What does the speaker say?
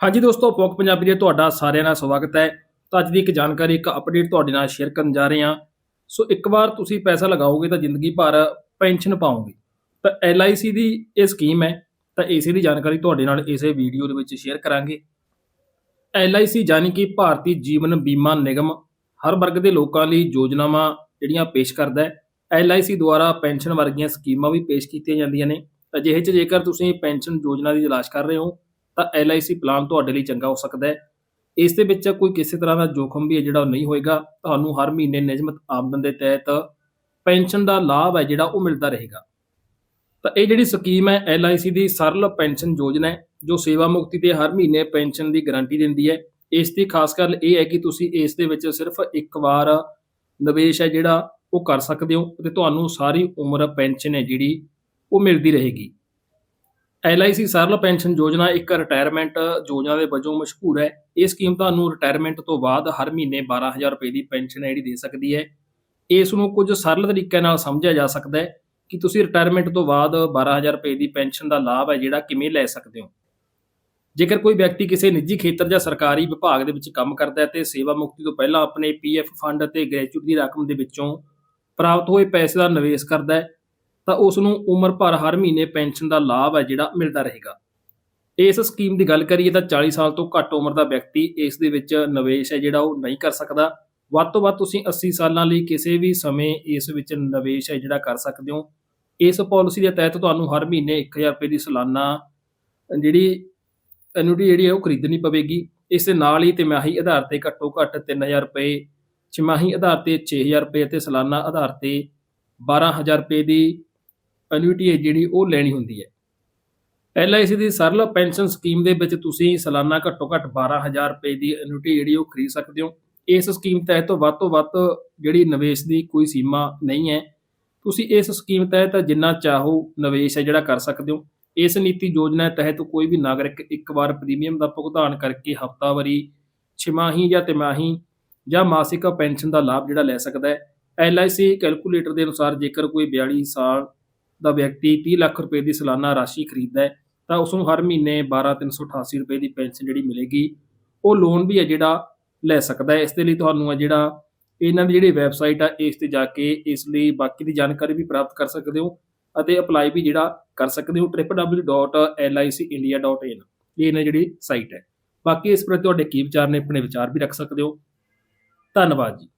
ਹਾਂਜੀ ਦੋਸਤੋ ਪੋਕ ਪੰਜਾਬੀ ਦੇ ਤੁਹਾਡਾ ਸਾਰਿਆਂ ਦਾ ਸਵਾਗਤ ਹੈ। ਤਾਂ ਅੱਜ ਦੀ ਇੱਕ ਜਾਣਕਾਰੀ, ਇੱਕ ਅਪਡੇਟ ਤੁਹਾਡੇ ਨਾਲ ਸ਼ੇਅਰ ਕਰਨ ਜਾ ਰਹੇ ਹਾਂ। ਸੋ ਇੱਕ ਵਾਰ ਤੁਸੀਂ ਪੈਸਾ ਲਗਾਓਗੇ ਤਾਂ ਜ਼ਿੰਦਗੀ ਭਰ ਪੈਨਸ਼ਨ ਪਾਓਗੇ। ਤਾਂ LIC ਦੀ ਇਹ ਸਕੀਮ ਹੈ, ਤਾਂ ਇਸੇ ਦੀ ਜਾਣਕਾਰੀ ਤੁਹਾਡੇ ਨਾਲ ਇਸੇ ਵੀਡੀਓ ਦੇ ਵਿੱਚ ਸ਼ੇਅਰ ਕਰਾਂਗੇ। LIC ਯਾਨੀ ਕਿ ਭਾਰਤੀ ਜੀਵਨ ਬੀਮਾ ਨਿਗਮ ਹਰ ਵਰਗ ਦੇ ਲੋਕਾਂ ਲਈ ਯੋਜਨਾਵਾਂ ਜਿਹੜੀਆਂ ਪੇਸ਼ ਕਰਦਾ ਹੈ। LIC ਦੁਆਰਾ ਪੈਨਸ਼ਨ ਵਰਗੀਆਂ ਸਕੀਮਾਂ ਵੀ ਪੇਸ਼ ਕੀਤੀਆਂ ਜਾਂਦੀਆਂ ਨੇ। ਅਜਿਹੇ 'ਚ ਜੇਕਰ ਤੁਸੀਂ ਪੈਨਸ਼ਨ ਯੋਜਨਾ ਦੀ ਤਲਾਸ਼ ਕਰ ਰਹੇ ਹੋ ਤਾਂ LIC ਪਲਾਨ ਤੁਹਾਡੇ ਲਈ ਚੰਗਾ ਹੋ ਸਕਦਾ ਹੈ। ਇਸ ਦੇ ਵਿੱਚ ਕੋਈ ਕਿਸੇ ਤਰ੍ਹਾਂ ਦਾ ਜੋਖਮ ਵੀ ਹੈ ਜਿਹੜਾ ਉਹ ਨਹੀਂ ਹੋਏਗਾ। ਤੁਹਾਨੂੰ ਹਰ ਮਹੀਨੇ ਨਿਯਮਿਤ ਆਮਦਨ ਦੇ ਤਹਿਤ ਪੈਨਸ਼ਨ ਦਾ ਲਾਭ ਹੈ ਜਿਹੜਾ ਉਹ ਮਿਲਦਾ ਰਹੇਗਾ। ਤਾਂ ਇਹ ਜਿਹੜੀ ਸਕੀਮ ਹੈ LIC ਦੀ ਸਰਲ ਪੈਨਸ਼ਨ ਯੋਜਨਾ ਹੈ, ਜੋ ਸੇਵਾ ਮੁਕਤੀ ਤੇ ਹਰ ਮਹੀਨੇ ਪੈਨਸ਼ਨ ਦੀ ਗਾਰੰਟੀ ਦਿੰਦੀ ਹੈ। ਇਸ ਦੀ ਖਾਸ ਗੱਲ ਇਹ ਹੈ ਕਿ ਤੁਸੀਂ ਇਸ ਦੇ ਵਿੱਚ ਸਿਰਫ ਇੱਕ ਵਾਰ ਨਿਵੇਸ਼ ਹੈ ਜਿਹੜਾ ਉਹ ਕਰ ਸਕਦੇ ਹੋ ਤੇ ਤੁਹਾਨੂੰ ਸਾਰੀ ਉਮਰ ਪੈਨਸ਼ਨ ਹੈ ਜਿਹੜੀ ਉਹ ਮਿਲਦੀ ਰਹੇਗੀ। LIC ਸਰਲ ਪੈਨਸ਼ਨ ਯੋਜਨਾ ਇੱਕ ਰਿਟਾਇਰਮੈਂਟ ਯੋਜਨਾ ਦੇ ਵਜੋਂ ਮਸ਼ਹੂਰ ਹੈ। ਇਹ ਸਕੀਮ ਤੁਹਾਨੂੰ ਰਿਟਾਇਰਮੈਂਟ ਤੋਂ ਬਾਅਦ ਹਰ ਮਹੀਨੇ 12000 ਰੁਪਏ ਦੀ ਪੈਨਸ਼ਨ ਹੈ ਜਿਹੜੀ ਦੇ ਸਕਦੀ ਹੈ। ਇਸ ਨੂੰ ਕੁਝ ਸਰਲ ਤਰੀਕੇ ਨਾਲ ਸਮਝਿਆ ਜਾ ਸਕਦਾ ਹੈ ਕਿ ਤੁਸੀਂ ਰਿਟਾਇਰਮੈਂਟ ਤੋਂ ਬਾਅਦ 12000 ਰੁਪਏ ਦੀ ਪੈਨਸ਼ਨ ਦਾ ਲਾਭ ਹੈ ਜਿਹੜਾ ਕਿਵੇਂ ਲੈ ਸਕਦੇ ਹੋ। ਜੇਕਰ ਕੋਈ ਵਿਅਕਤੀ ਕਿਸੇ ਨਿੱਜੀ ਖੇਤਰ ਜਾਂ ਸਰਕਾਰੀ ਵਿਭਾਗ ਦੇ ਵਿੱਚ ਕੰਮ ਕਰਦਾ ਹੈ ਤੇ ਸੇਵਾ ਮੁਕਤੀ ਤੋਂ ਪਹਿਲਾਂ ਆਪਣੇ ਪੀਐਫ ਫੰਡ ਅਤੇ ਗ੍ਰੈਜੂਏਟ ਦੀ ਰਕਮ ਦੇ ਵਿੱਚੋਂ ਪ੍ਰਾਪਤ ਹੋਏ ਪੈਸੇ ਦਾ ਨਿਵੇਸ਼ ਕਰਦਾ ਹੈ ਤਾਂ ਉਸ ਨੂੰ ਉਮਰ ਭਰ ਹਰ ਮਹੀਨੇ ਪੈਨਸ਼ਨ ਦਾ ਲਾਭ ਹੈ ਜਿਹੜਾ ਮਿਲਦਾ ਰਹੇਗਾ। ਇਸ ਸਕੀਮ ਦੀ ਗੱਲ ਕਰੀਏ ਤਾਂ 40 ਸਾਲ ਤੋਂ ਘੱਟ ਉਮਰ ਦਾ ਵਿਅਕਤੀ ਇਸ ਦੇ ਵਿੱਚ ਨਿਵੇਸ਼ ਹੈ ਜਿਹੜਾ ਉਹ ਨਹੀਂ ਕਰ ਸਕਦਾ। ਵੱਧ ਤੋਂ ਵੱਧ ਤੁਸੀਂ 80 ਸਾਲਾਂ ਲਈ ਕਿਸੇ ਵੀ ਸਮੇਂ ਇਸ ਵਿੱਚ ਨਿਵੇਸ਼ ਹੈ ਜਿਹੜਾ ਕਰ ਸਕਦੇ ਹੋ। ਇਸ ਪਾਲਿਸੀ ਦੇ ਤਹਿਤ ਤੁਹਾਨੂੰ ਹਰ ਮਹੀਨੇ 1000 ਰੁਪਏ ਦੀ ਸਾਲਾਨਾ ਜਿਹੜੀ ਐਨੂਟੀ ਜਿਹੜੀ ਹੈ ਉਹ ਖਰੀਦਣੀ ਪਵੇਗੀ। ਇਸ ਦੇ ਨਾਲ ਹੀ ਤਿਮਾਹੀ ਆਧਾਰ ਤੇ ਘੱਟੋ ਘੱਟ 3000 ਰੁਪਏ ਛਮਾਹੀ ਆਧਾਰ ਤੇ 6000 ਰੁਪਏ ਅਤੇ ਸਾਲਾਨਾ ਆਧਾਰ ਤੇ 12000 ਰੁਪਏ ਦੀ ਐਨੂਟੀ ਹੈ ਜਿਹੜੀ ਉਹ ਲੈਣੀ ਹੁੰਦੀ ਹੈ। LIC ਦੀ ਸਰਲ ਪੈਨਸ਼ਨ ਸਕੀਮ ਦੇ ਵਿੱਚ ਤੁਸੀਂ ਸਾਲਾਨਾ ਘੱਟੋ ਘੱਟ 12000 ਰੁਪਏ ਦੀ ਐਨੂਟੀ ਜਿਹੜੀ ਉਹ ਖਰੀਦ ਸਕਦੇ ਹੋ। ਇਸ ਸਕੀਮ ਤਹਿਤ ਵੱਧ ਤੋਂ ਵੱਧ ਜਿਹੜੀ ਨਿਵੇਸ਼ ਦੀ ਕੋਈ ਸੀਮਾ ਨਹੀਂ ਹੈ। ਤੁਸੀਂ ਇਸ ਸਕੀਮ ਤਹਿਤ ਜਿੰਨਾ ਚਾਹੋ ਨਿਵੇਸ਼ ਹੈ ਜਿਹੜਾ ਕਰ ਸਕਦੇ ਹੋ। ਇਸ ਨੀਤੀ ਯੋਜਨਾ ਤਹਿਤ ਕੋਈ ਵੀ ਨਾਗਰਿਕ ਇੱਕ ਵਾਰ ਪ੍ਰੀਮੀਅਮ ਦਾ ਭੁਗਤਾਨ ਕਰਕੇ ਹਫ਼ਤਾਵਾਰੀ ਛਿਮਾਹੀ ਜਾਂ ਤਿਮਾਹੀ ਜਾਂ ਮਾਸਿਕ ਪੈਨਸ਼ਨ ਦਾ ਲਾਭ ਜਿਹੜਾ ਲੈ ਸਕਦਾ ਹੈ। LIC ਕੈਲਕੂਲੇਟਰ ਦੇ ਅਨੁਸਾਰ ਜੇਕਰ ਕੋਈ 42 ਸਾਲ ਦਾ ਵਿਅਕਤੀ 30 ਲੱਖ ਰੁਪਏ ਦੀ ਸਾਲਾਨਾ ਰਾਸ਼ੀ ਖਰੀਦਦਾ ਹੈ, ਤਾਂ ਉਸ ਨੂੰ ਹਰ ਮਹੀਨੇ 12388 ਰੁਪਏ ਦੀ ਪੈਨਸ਼ਨ ਜਿਹੜੀ ਮਿਲੇਗੀ, ਉਹ ਲੋਨ ਵੀ ਹੈ ਜਿਹੜਾ ਲੈ ਸਕਦਾ ਹੈ। ਇਸ ਦੇ ਲਈ ਤੁਹਾਨੂੰ ਹੈ ਜਿਹੜਾ ਇਹਨਾਂ ਦੀ ਜਿਹੜੀ ਵੈਬਸਾਈਟ ਆ, ਇਸ ਤੇ ਜਾ ਕੇ ਇਸ ਲਈ ਬਾਕੀ ਦੀ ਜਾਣਕਾਰੀ ਵੀ ਪ੍ਰਾਪਤ ਕਰ ਸਕਦੇ ਹੋ ਅਤੇ ਅਪਲਾਈ ਵੀ ਜਿਹੜਾ ਕਰ ਸਕਦੇ ਹੋ www.licindia.in ਇਹ ਇਹਨਾਂ ਜਿਹੜੀ ਸਾਈਟ ਹੈ। ਬਾਕੀ ਇਸ ਪ੍ਰਤੀ ਤੁਹਾਡੇ ਕੀ ਵਿਚਾਰ ਨੇ, ਆਪਣੇ ਵਿਚਾਰ ਵੀ ਰੱਖ ਸਕਦੇ ਹੋ। ਧੰਨਵਾਦ ਜੀ।